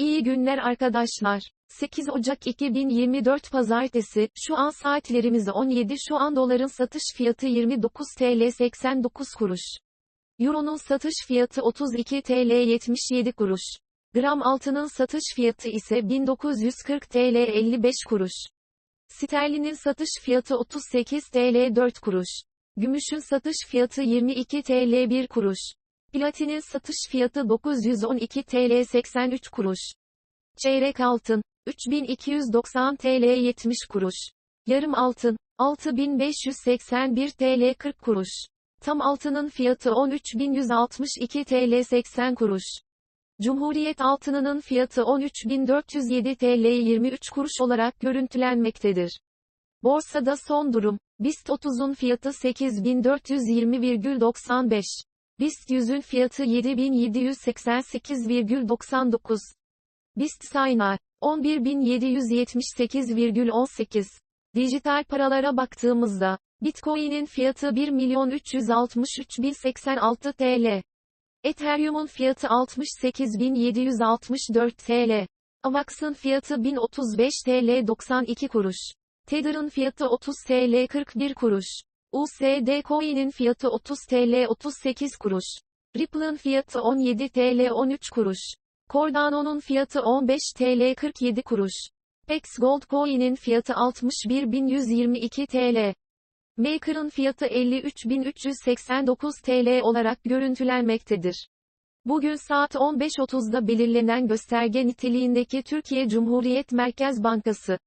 İyi günler arkadaşlar. 8 Ocak 2024 Pazartesi, şu an saatlerimiz 17 şu an doların satış fiyatı 29 TL 89 kuruş. Euro'nun satış fiyatı 32 TL 77 kuruş. Gram altının satış fiyatı ise 1940 TL 55 kuruş. Sterlinin satış fiyatı 38 TL 4 kuruş. Gümüşün satış fiyatı 22 TL 1 kuruş. Platinin satış fiyatı 912 TL 83 kuruş. Çeyrek altın, 3290 TL 70 kuruş. Yarım altın, 6581 TL 40 kuruş. Tam altının fiyatı 13162 TL 80 kuruş. Cumhuriyet altınının fiyatı 13407 TL 23 kuruş olarak görüntülenmektedir. Borsada son durum, BIST 30'un fiyatı 8420,95. BIST 100'ün fiyatı 7788,99. BIST Saynar, 11778,18. Dijital paralara baktığımızda, Bitcoin'in fiyatı 1.363.086 TL. Ethereum'un fiyatı 68.764 TL. Avax'ın fiyatı 1035 TL 92 kuruş. Tether'ın fiyatı 30 TL 41 kuruş. USD Coin'in fiyatı 30 TL 38 kuruş. Ripple'ın fiyatı 17 TL 13 kuruş. Cardano'nun fiyatı 15 TL 47 kuruş. Pex Gold Coin'in fiyatı 61.122 TL. Maker'ın fiyatı 53.389 TL olarak görüntülenmektedir. Bugün saat 15.30'da belirlenen gösterge niteliğindeki Türkiye Cumhuriyet Merkez Bankası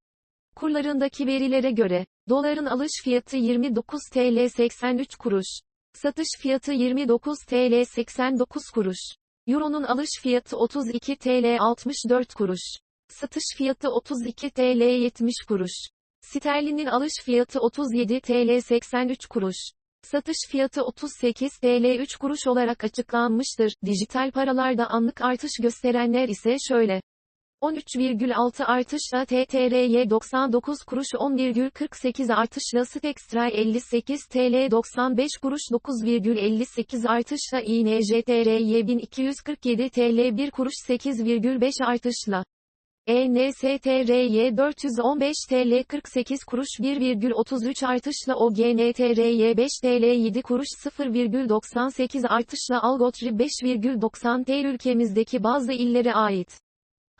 kurlarındaki verilere göre, doların alış fiyatı 29 TL 83 kuruş, satış fiyatı 29 TL 89 kuruş, Euro'nun alış fiyatı 32 TL 64 kuruş, satış fiyatı 32 TL 70 kuruş, sterlinin alış fiyatı 37 TL 83 kuruş, satış fiyatı 38 TL 3 kuruş olarak açıklanmıştır. Dijital paralarda anlık artış gösterenler ise şöyle. 13,6 artışla TTRY 99 kuruş 10,48 artışla Stextra 58 TL 95 kuruş 9,58 artışla INJTRY 1247 TL 1 kuruş 8,5 artışla ENSTRY 415 TL 48 kuruş 1,33 artışla OGNTRY 5 TL 7 kuruş 0,98 artışla Algotri 5,90 TL ülkemizdeki bazı illere ait.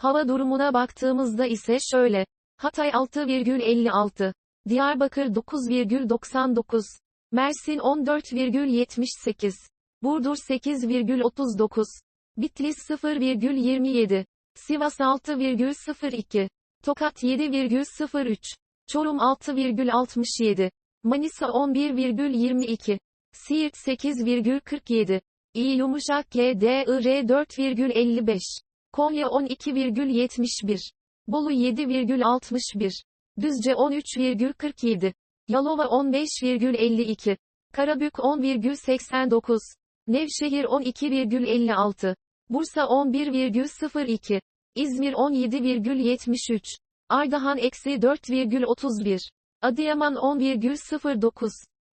Hava durumuna baktığımızda ise şöyle. Hatay 6,56. Diyarbakır 9,99. Mersin 14,78. Burdur 8,39. Bitlis 0,27. Sivas 6,02. Tokat 7,03. Çorum 6,67. Manisa 11,22. Siirt 8,47. İyi yumuşak KDIR 4,55. Konya 12,71. Bolu 7,61. Düzce 13,47. Yalova 15,52. Karabük 10,89. Nevşehir 12,56. Bursa 11,02. İzmir 17,73. Ardahan eksi 4,31. Adıyaman 10,09.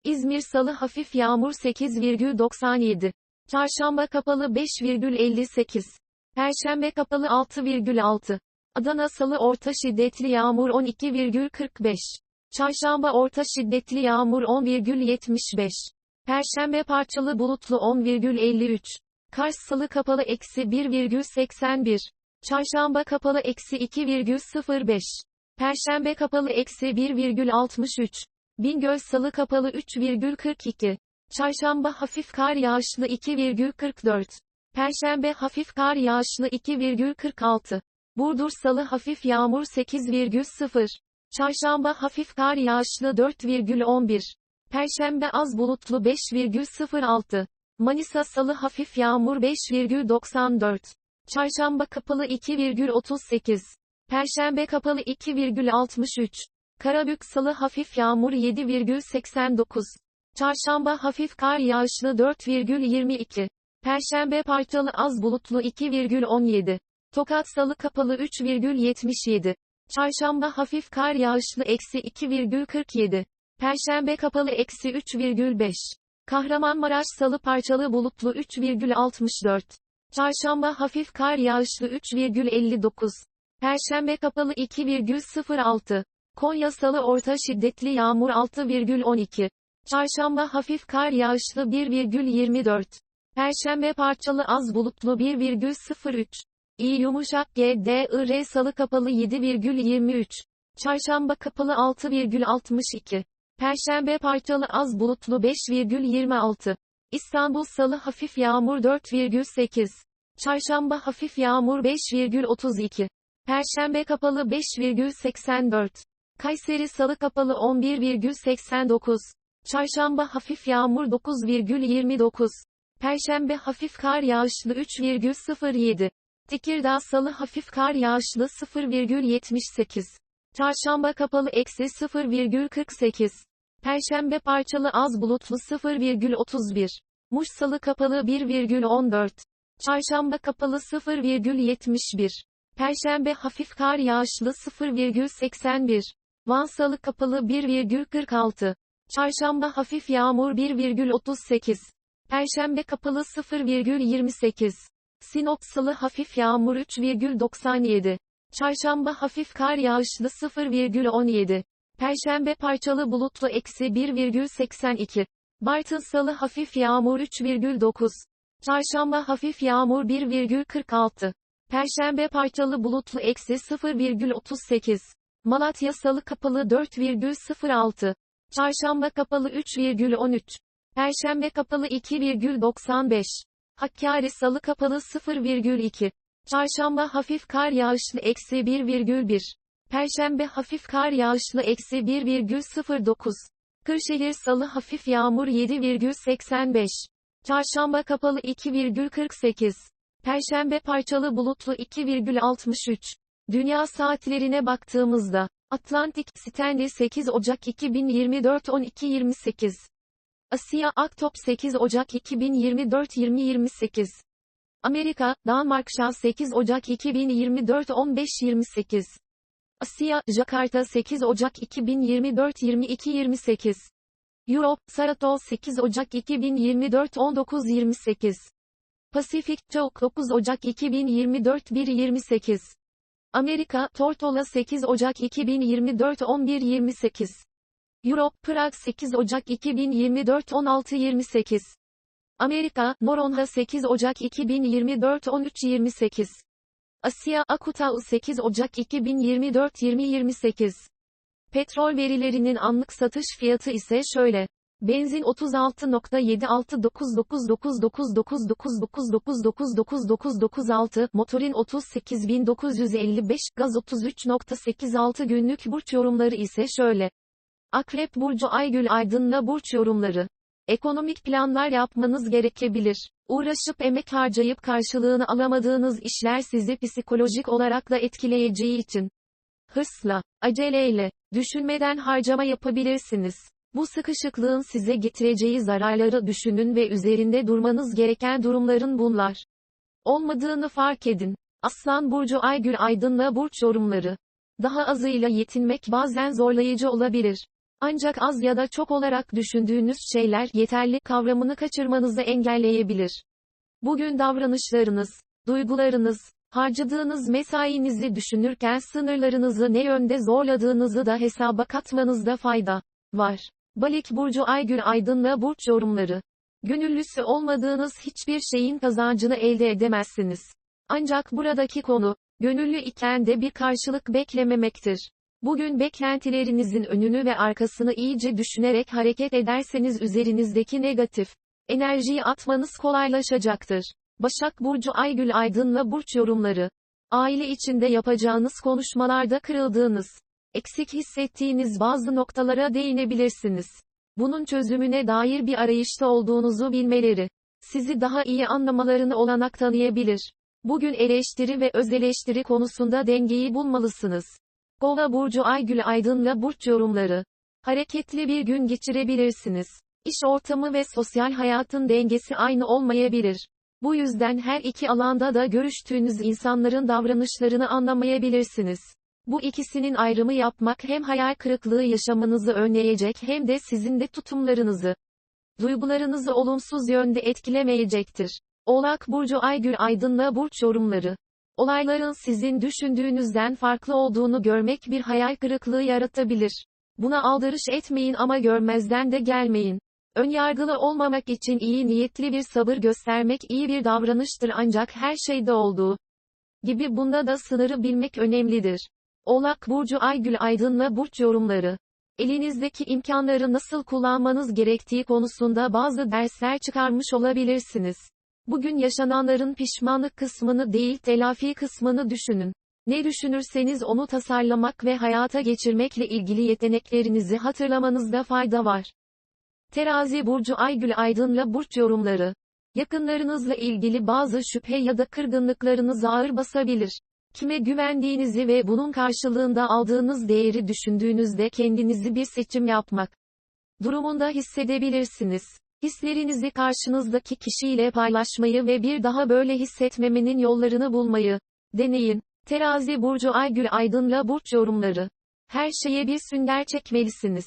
İzmir Salı hafif yağmur 8,97. Çarşamba kapalı 5,58. Perşembe kapalı 6,6. Adana Salı orta şiddetli yağmur 12,45. Çarşamba orta şiddetli yağmur 10,75. Perşembe parçalı bulutlu 10,53. Kars Salı kapalı eksi 1,81. Çarşamba kapalı eksi 2,05. Perşembe kapalı eksi 1,63. Bingöl Salı kapalı 3,42. Çarşamba hafif kar yağışlı 2,44. Perşembe hafif kar yağışlı 2,46. Burdur Salı hafif yağmur 8,0. Çarşamba hafif kar yağışlı 4,11. Perşembe az bulutlu 5,06. Manisa Salı hafif yağmur 5,94. Çarşamba kapalı 2,38. Perşembe kapalı 2,63. Karabük Salı hafif yağmur 7,89. Çarşamba hafif kar yağışlı 4,22. Perşembe parçalı az bulutlu 2,17. Tokat Salı kapalı 3,77. Çarşamba hafif kar yağışlı eksi 2,47. Perşembe kapalı eksi 3,5. Kahramanmaraş Salı parçalı bulutlu 3,64. Çarşamba hafif kar yağışlı 3,59. Perşembe kapalı 2,06. Konya salı orta şiddetli yağmur 6,12. Çarşamba hafif kar yağışlı 1,24. Perşembe parçalı az bulutlu 1,03. İyi yumuşak G, D, I, R salı kapalı 7,23. Çarşamba kapalı 6,62. Perşembe parçalı az bulutlu 5,26. İstanbul salı hafif yağmur 4,8. Çarşamba hafif yağmur 5,32. Perşembe kapalı 5,84. Kayseri salı kapalı 11,89. Çarşamba hafif yağmur 9,29. Perşembe hafif kar yağışlı 3,07. Tekirdağ salı hafif kar yağışlı 0,78. Çarşamba kapalı eksi 0,48. Perşembe parçalı az bulutlu 0,31. Muş salı kapalı 1,14. Çarşamba kapalı 0,71. Perşembe hafif kar yağışlı 0,81. Van salı kapalı 1,46. Çarşamba hafif yağmur 1,38. Perşembe kapalı 0,28. Sinop salı hafif yağmur 3,97. Çarşamba hafif kar yağışlı 0,17. Perşembe parçalı bulutlu eksi 1,82. Bartın salı hafif yağmur 3,9. Çarşamba hafif yağmur 1,46. Perşembe parçalı bulutlu eksi 0,38. Malatya salı kapalı 4,06. Çarşamba kapalı 3,13. Perşembe kapalı 2,95. Hakkari salı kapalı 0,2. Çarşamba hafif kar yağışlı eksi 1,1. Perşembe hafif kar yağışlı eksi 1,09. Kırşehir salı hafif yağmur 7,85. Çarşamba kapalı 2,48. Perşembe parçalı bulutlu 2,63. Dünya saatlerine baktığımızda, Atlantik, Stanley 8 Ocak 2024 12.28. Asya, Aktop 8 Ocak 2024 20.28. Amerika, Danmarkşa 8 Ocak 2024 15.28. Asya, Jakarta 8 Ocak 2024 22.28. Europe, Saratov 8 Ocak 2024 19.28. Pasifik, Çok 9 Ocak 2024 1.28. Amerika, Tortola 8 Ocak 2024 11.28. Europe, Prag 8 Ocak 2024 16.28. Amerika, Moronha 8 Ocak 2024 13.28. Asya, Akutau 8 Ocak 2024 20.28. Petrol verilerinin anlık satış fiyatı ise şöyle. Benzin 36.76999999999999996, motorin 38955, gaz 33.86 günlük burç yorumları ise şöyle. Akrep Burcu Aygül Aydın'la burç yorumları. Ekonomik planlar yapmanız gerekebilir. Uğraşıp emek harcayıp karşılığını alamadığınız işler sizi psikolojik olarak da etkileyeceği için. Hırsla, aceleyle, düşünmeden harcama yapabilirsiniz. Bu sıkışıklığın size getireceği zararları düşünün ve üzerinde durmanız gereken durumların bunlar. Olmadığını fark edin. Aslan Burcu Aygül Aydın'la burç yorumları. Daha azıyla yetinmek bazen zorlayıcı olabilir. Ancak az ya da çok olarak düşündüğünüz şeyler yeterli kavramını kaçırmanızı engelleyebilir. Bugün davranışlarınız, duygularınız, harcadığınız mesainizi düşünürken sınırlarınızı ne yönde zorladığınızı da hesaba katmanızda fayda var. Balık burcu Aygül Aydın'la burç yorumları. Gönüllüsü olmadığınız hiçbir şeyin kazancını elde edemezsiniz. Ancak buradaki konu, gönüllü iken de bir karşılık beklememektir. Bugün beklentilerinizin önünü ve arkasını iyice düşünerek hareket ederseniz üzerinizdeki negatif enerjiyi atmanız kolaylaşacaktır. Başak Burcu Aygül Aydın'la burç yorumları. Aile içinde yapacağınız konuşmalarda kırıldığınız, eksik hissettiğiniz bazı noktalara değinebilirsiniz. Bunun çözümüne dair bir arayışta olduğunuzu bilmeleri, sizi daha iyi anlamalarını olanak tanıyabilir. Bugün eleştiri ve özeleştiri konusunda dengeyi bulmalısınız. Kova burcu Aygül Aydın'la burç yorumları. Hareketli bir gün geçirebilirsiniz. İş ortamı ve sosyal hayatın dengesi aynı olmayabilir. Bu yüzden her iki alanda da görüştüğünüz insanların davranışlarını anlamayabilirsiniz. Bu ikisinin ayrımı yapmak hem hayal kırıklığı yaşamanızı önleyecek hem de sizin de tutumlarınızı, duygularınızı olumsuz yönde etkilemeyecektir. Oğlak Burcu Aygül Aydın'la burç yorumları. Olayların sizin düşündüğünüzden farklı olduğunu görmek bir hayal kırıklığı yaratabilir. Buna aldırış etmeyin ama görmezden de gelmeyin. Önyargılı olmamak için iyi niyetli bir sabır göstermek iyi bir davranıştır ancak her şeyde olduğu gibi bunda da sınırı bilmek önemlidir. Oğlak Burcu Aygül Aydın'la burç yorumları. Elinizdeki imkanları nasıl kullanmanız gerektiği konusunda bazı dersler çıkarmış olabilirsiniz. Bugün yaşananların pişmanlık kısmını değil telafi kısmını düşünün. Ne düşünürseniz onu tasarlamak ve hayata geçirmekle ilgili yeteneklerinizi hatırlamanızda fayda var. Terazi Burcu Aygül Aydın'la burç yorumları. Yakınlarınızla ilgili bazı şüphe ya da kırgınlıklarınız ağır basabilir. Kime güvendiğinizi ve bunun karşılığında aldığınız değeri düşündüğünüzde kendinizi bir seçim yapmak durumunda hissedebilirsiniz. Hislerinizi karşınızdaki kişiyle paylaşmayı ve bir daha böyle hissetmemenin yollarını bulmayı deneyin. Terazi Burcu Aygül Aydın'la burç yorumları. Her şeye bir sünger çekmelisiniz.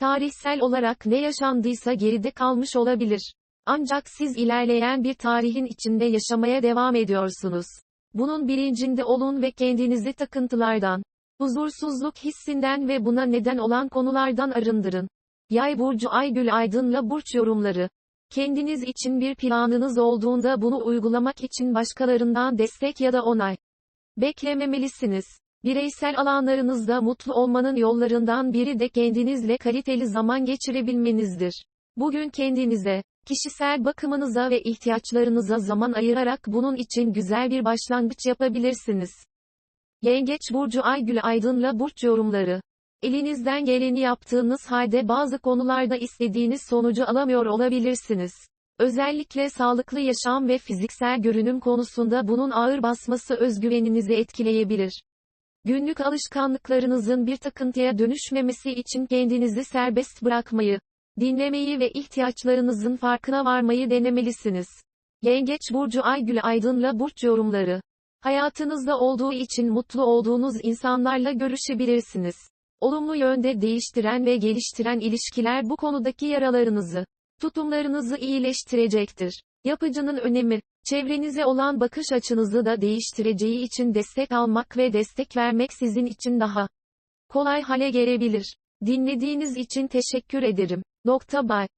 Tarihsel olarak ne yaşandıysa geride kalmış olabilir. Ancak siz ilerleyen bir tarihin içinde yaşamaya devam ediyorsunuz. Bunun bilincinde olun ve kendinizi takıntılardan, huzursuzluk hissinden ve buna neden olan konulardan arındırın. Yay burcu Aygül Aydın'la burç yorumları. Kendiniz için bir planınız olduğunda bunu uygulamak için başkalarından destek ya da onay beklememelisiniz. Bireysel alanlarınızda mutlu olmanın yollarından biri de kendinizle kaliteli zaman geçirebilmenizdir. Bugün kendinize, kişisel bakımınıza ve ihtiyaçlarınıza zaman ayırarak bunun için güzel bir başlangıç yapabilirsiniz. Yengeç Burcu Aygül Aydın'la burç yorumları. Elinizden geleni yaptığınız halde bazı konularda istediğiniz sonucu alamıyor olabilirsiniz. Özellikle sağlıklı yaşam ve fiziksel görünüm konusunda bunun ağır basması özgüveninizi etkileyebilir. Günlük alışkanlıklarınızın bir takıntıya dönüşmemesi için kendinizi serbest bırakmayı, dinlemeyi ve ihtiyaçlarınızın farkına varmayı denemelisiniz. Yengeç Burcu Aygül Aydın'la burç yorumları. Hayatınızda olduğu için mutlu olduğunuz insanlarla görüşebilirsiniz. Olumlu yönde değiştiren ve geliştiren ilişkiler bu konudaki yaralarınızı, tutumlarınızı iyileştirecektir. Yapıcının önemi, çevrenize olan bakış açınızı da değiştireceği için destek almak ve destek vermek sizin için daha kolay hale gelebilir. Dinlediğiniz için teşekkür ederim. Nokta bay.